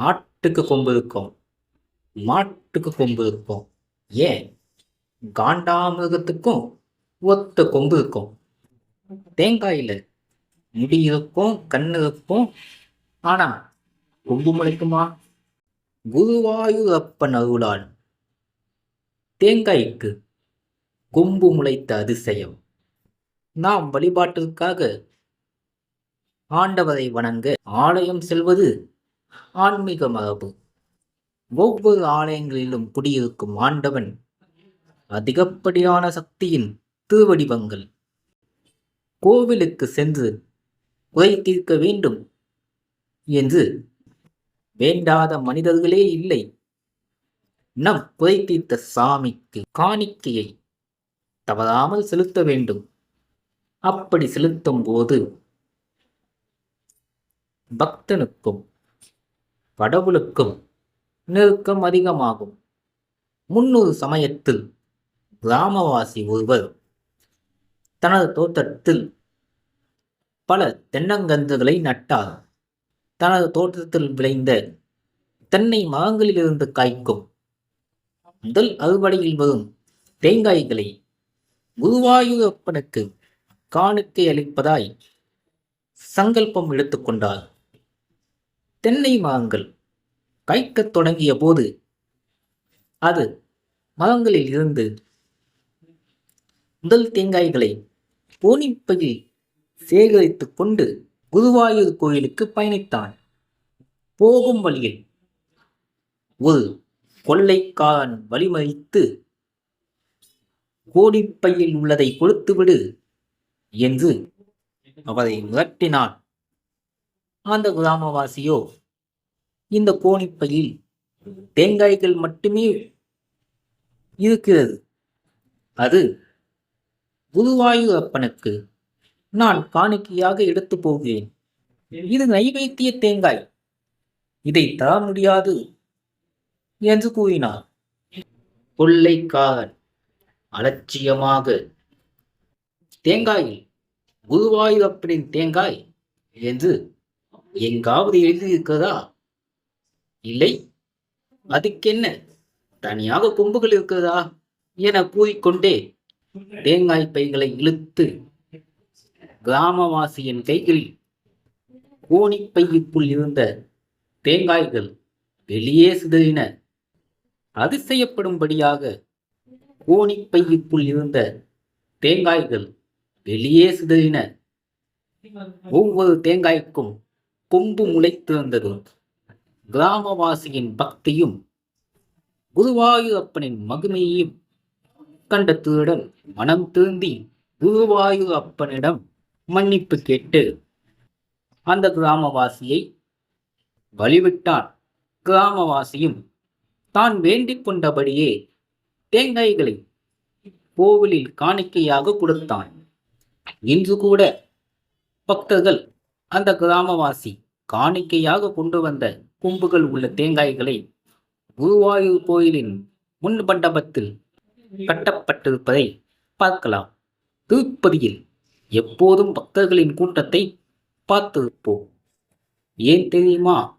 ஆட்டுக்கு கொம்பு இருக்கும். மாட்டுக்கு கொம்பு இருக்கும். ஏன்? காண்டாமிருகத்துக்கும் ஒத்த கொம்பு இருக்கும். தேங்காயில் முடி இருக்கும் கண் இருக்கும். ஆனால் கொம்பு முளைக்குமா? குருவாயூரப்பன் அருளால் தேங்காய்க்கு கொம்பு முளைத்த அதிசயம். நாம் வழிபாட்டிற்காக ஆண்டவரை வணங்க ஆலயம் செல்வது ஆன்மீக மரபு ஒவ்வொரு ஆலயங்களிலும் குடியிருக்கும் ஆண்டவன் அதிகப்படியான சக்தியின் திருவடிவங்கள். கோவிலுக்கு சென்று குறை தீர்க்க வேண்டும் என்று வேண்டாத மனிதர்களே இல்லை. நம் குறை தீர்த்த சாமிக்கு காணிக்கையை தவறாமல் செலுத்த வேண்டும். அப்படி செலுத்தும் போது பக்தனுக்கும் கடவுளுக்கும் நெருக்கம் அதிகமாகும். முன்னொரு சமயத்தில் கிராமவாசி ஒருவர் தனது தோட்டத்தில் பல தென்னங்கன்றுகளை நட்டார். தனது தோட்டத்தில் விளைந்த தென்னை மரங்களிலிருந்து காய்க்கும் முதல் அறுவடையில் வரும் தேங்காய்களை குருவாயூரப்பனுக்கு காணிக்கை அளிப்பதாய் சங்கல்பம் எடுத்துக்கொண்டார் தென்னை மரங்கள் காய்க்கத் தொடங்கிய போது அது மரங்களில் இருந்து முதல் தேங்காய்களை போனிப்பையில் சேகரித்து கொண்டு குருவாயூர் கோயிலுக்கு பயணித்தான். போகும் வழியில் ஒரு கொள்ளைக்காரன் வழிமறித்து கோடிப்பையில் உள்ளதை கொடுத்துவிடு என்று அவரை மிரட்டினான். அந்த கிராமவாசியோ இந்த கோணிப்பையில் தேங்காய்கள் மட்டுமே இருக்கிறது. அது குருவாயூர் அப்பனுக்கு நான் காணிக்கையாக எடுத்து போகிறேன். இது நைவேத்திய தேங்காய். இதை தர முடியாது என்று கூறினார். கொள்ளைக்காரன் அலட்சியமாக தேங்காயில் குருவாயூரப்பனின் தேங்காய் என்று எங்காவது எழுதியிருக்கிறதா? இல்லை. அதுக்கென்ன? தனியாக கொம்புகள் இருக்கிறதா என கூறிக்கொண்டே தேங்காய் பைகளை இழுத்து கிராமவாசியின் கைகளில் கோணிப்பையுக்குள் இருந்த தேங்காய்கள் வெளியே சிதறின. அதிசயப்படும்படியாக கோணிப்பையுக்குள் இருந்த தேங்காய்கள் வெளியே சிதறின. ஒவ்வொரு தேங்காய்க்கும் கொம்பு முளைத்திருந்தது. கிராமவாசியின் பக்தியும் குருவாயூரப்பனின் மகிமையையும் கண்ட திருடன் மனம் திருந்தி குருவாயூர் அப்பனிடம் மன்னிப்பு கேட்டு அந்த கிராமவாசியை வழிவிட்டான். கிராமவாசியும் தான் வேண்டிக் கொண்டபடியே தேங்காய்களை கோவிலில் காணிக்கையாக கொடுத்தான். இன்று கூட பக்தர்கள் அந்த கிராமவாசி காணிக்கையாக கொண்டு வந்த கொம்புகள் உள்ள தேங்காய்களை குருவாயூர் கோயிலின் முன் மண்டபத்தில் கட்டப்பட்டிருப்பதை பார்க்கலாம். திருப்பதியில் எப்போதும் பக்தர்களின் கூட்டத்தை பார்த்திருப்போம். ஏன் தெரியுமா?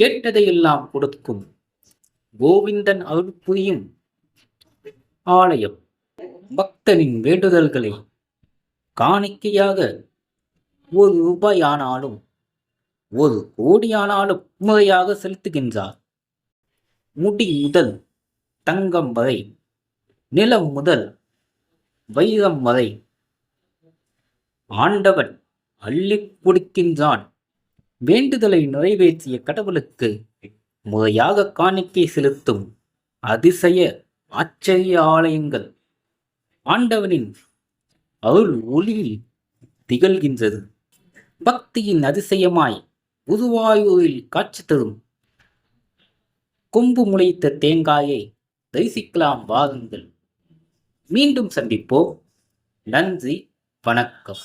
கேட்டதையெல்லாம் கொடுக்கும் கோவிந்தன் அருள் புரியும் ஆலயம். பக்தனின் வேண்டுதல்களை காணிக்கையாக ஒரு ரூபாய் ஆனாலும் ஒரு கோடியானாலும் முறையாக செலுத்துகின்றார். முடி முதல் தங்கம் வரை நிலம் முதல் வைரம் வரை ஆண்டவன் அள்ளி கொடுக்கின்றான். வேண்டுதலை நிறைவேற்றிய கடவுளுக்கு முறையாக காணிக்கை செலுத்தும் அதிசய ஆச்சரிய ஆலயங்கள் ஆண்டவனின் அருள் ஒளியில் திகழ்கின்றது. பக்தியின் அதிசயமாய் உருவாயூரில் காட்சி தரும். கொம்பு முளைத்த தேங்காயை தரிசிக்கலாம் வாருங்கள். மீண்டும் சந்திப்போம். நன்றி வணக்கம்.